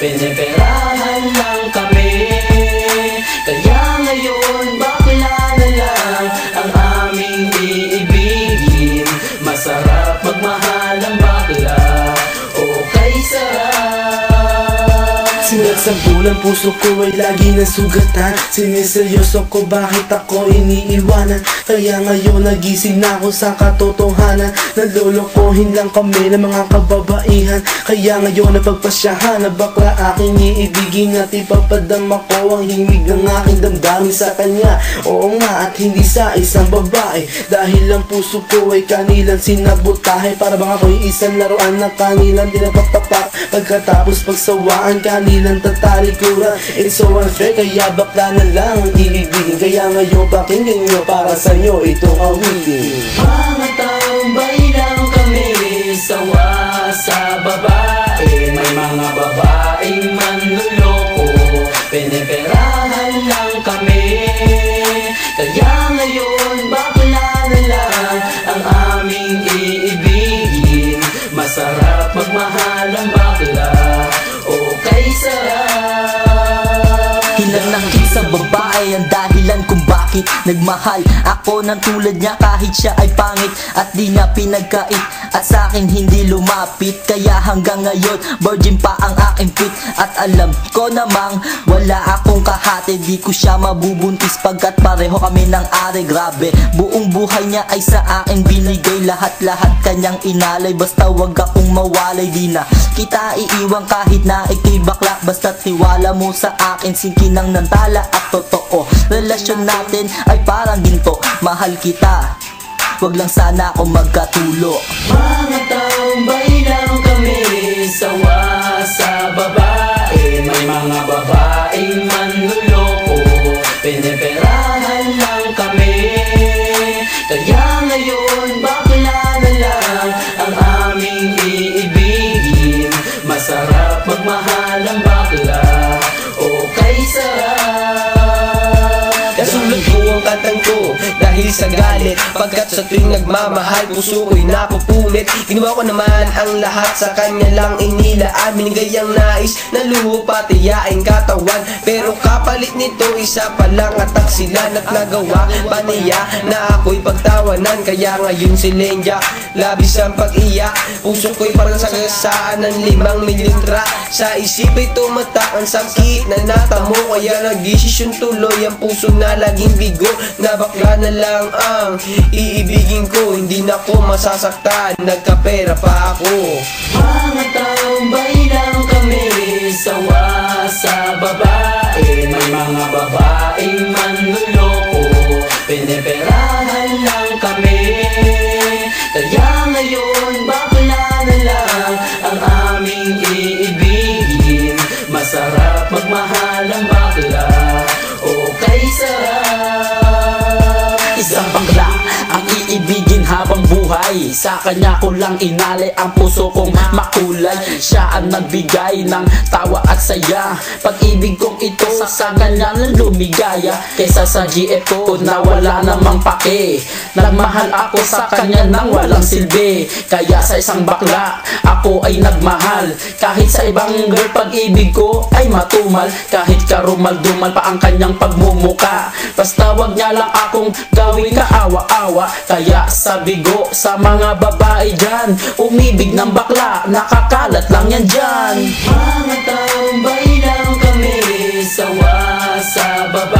Piniperahan lang kami. Kaya ngayon bakla na lang Ang aming iibigin. Masarap magmahal ang bakla. Okay sarap Sinagsabulan puso ko ay lagi na sugatan Siniseryoso ko bakit ako iniiwanan. Kaya ngayon nagising na ako sa katotohanan. Nalolokohin lang kami ng mga kababaihan. Kaya ngayon napagpasyahan na bakla aking iibigin At ipapadama ko ang himig ng aking damdamin sa kanya. Oo nga at hindi sa isang babae. Dahil ang puso ko ay kanilang sinabotahe. Para bang ako'y isang laruan na kanilang dinapapapak Pagkatapos pagsawaan kanilang tatalikuran. It's so unfair kaya bakla na lang ang iibigin Kaya ngayon pakinggan nyo para sa'yo itong awitin. Mga tambay lang kami Sawa sa babae May mga babaeng bakit Nagmahal ako ng tulad niya kahit siya ay pangit At di niya pinagkait at sa akin hindi lumapit Kaya hanggang ngayon virgin pa ang aking pit At alam ko namang wala akong kahati Di ko siya mabubuntis pagkat pareho kami ng are Grabe buong buhay niya ay sa akin binigay. Lahat-lahat kanyang inalay Basta wag akong mawalay. Di na kita iiwan kahit na ikay bakla Basta tiwala mo sa akin. Sinkinang ng tala at totoo. Relasyon natin ay parang ginto. Mahal kita Wag lang sana ako magkatulo. Mga tambay lang kami Sawa sa babae? May mga babaeng manluloko sa galit Pagkat sa tuwing nagmamahal puso ko'y napupunit. Ginawa ko naman ang lahat sa kanya lang inilaan Binigay ang nais na luho pati yaing katawan. Pero kapalit nito isa pa lang atak sila At nagawa. Pa niya na ako'y pagtawanan Kaya ngayon si Lenja labis ang pag-iyak Puso ko'y parang sagasaan ng limang milintra Sa isip ay tumatak ang sakit na natamo. Kaya nagdesisyon tuloy ang puso na laging bigo. Na bakla na lang ang iibigin ko. Hindi na ko masasaktan, nagkapera pa ako. Mga tambay lang kami Sawa sa babae Aí. Sa kanya ko lang inalay ang puso kong makulay. Siya ang nagbigay ng tawa at saya. Pag-ibig kong ito sa kanya na lumigaya. Kaysa sa GF ko na wala namang pake. Nagmahal ako sa kanya nang walang silbi. Kaya sa isang bakla ako ay nagmahal. Kahit sa ibang girl pag-ibig ko ay matumal. Kahit karumal-dumal pa ang kanyang pagmumuka. Basta wag niya lang akong gawing kaawa-awa. Kaya sabi ko sa mga babae dyan. Umibig ng bakla, nakakalat lang yan dyan. Mga tambay lang kami Sawa sa babae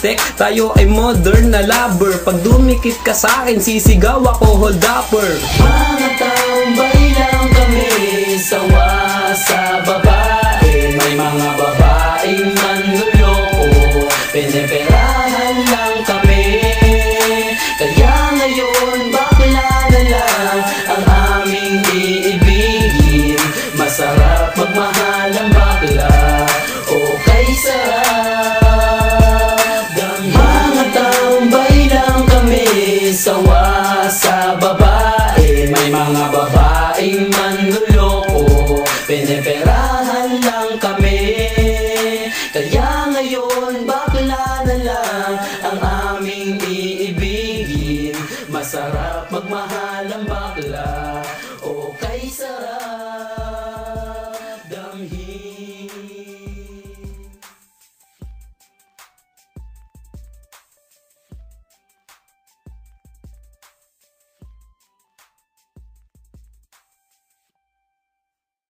high tech tayo ay modern na lover. Pag dumikit ka sa akin sisigaw ako hold upper Mga tambay lang bakla na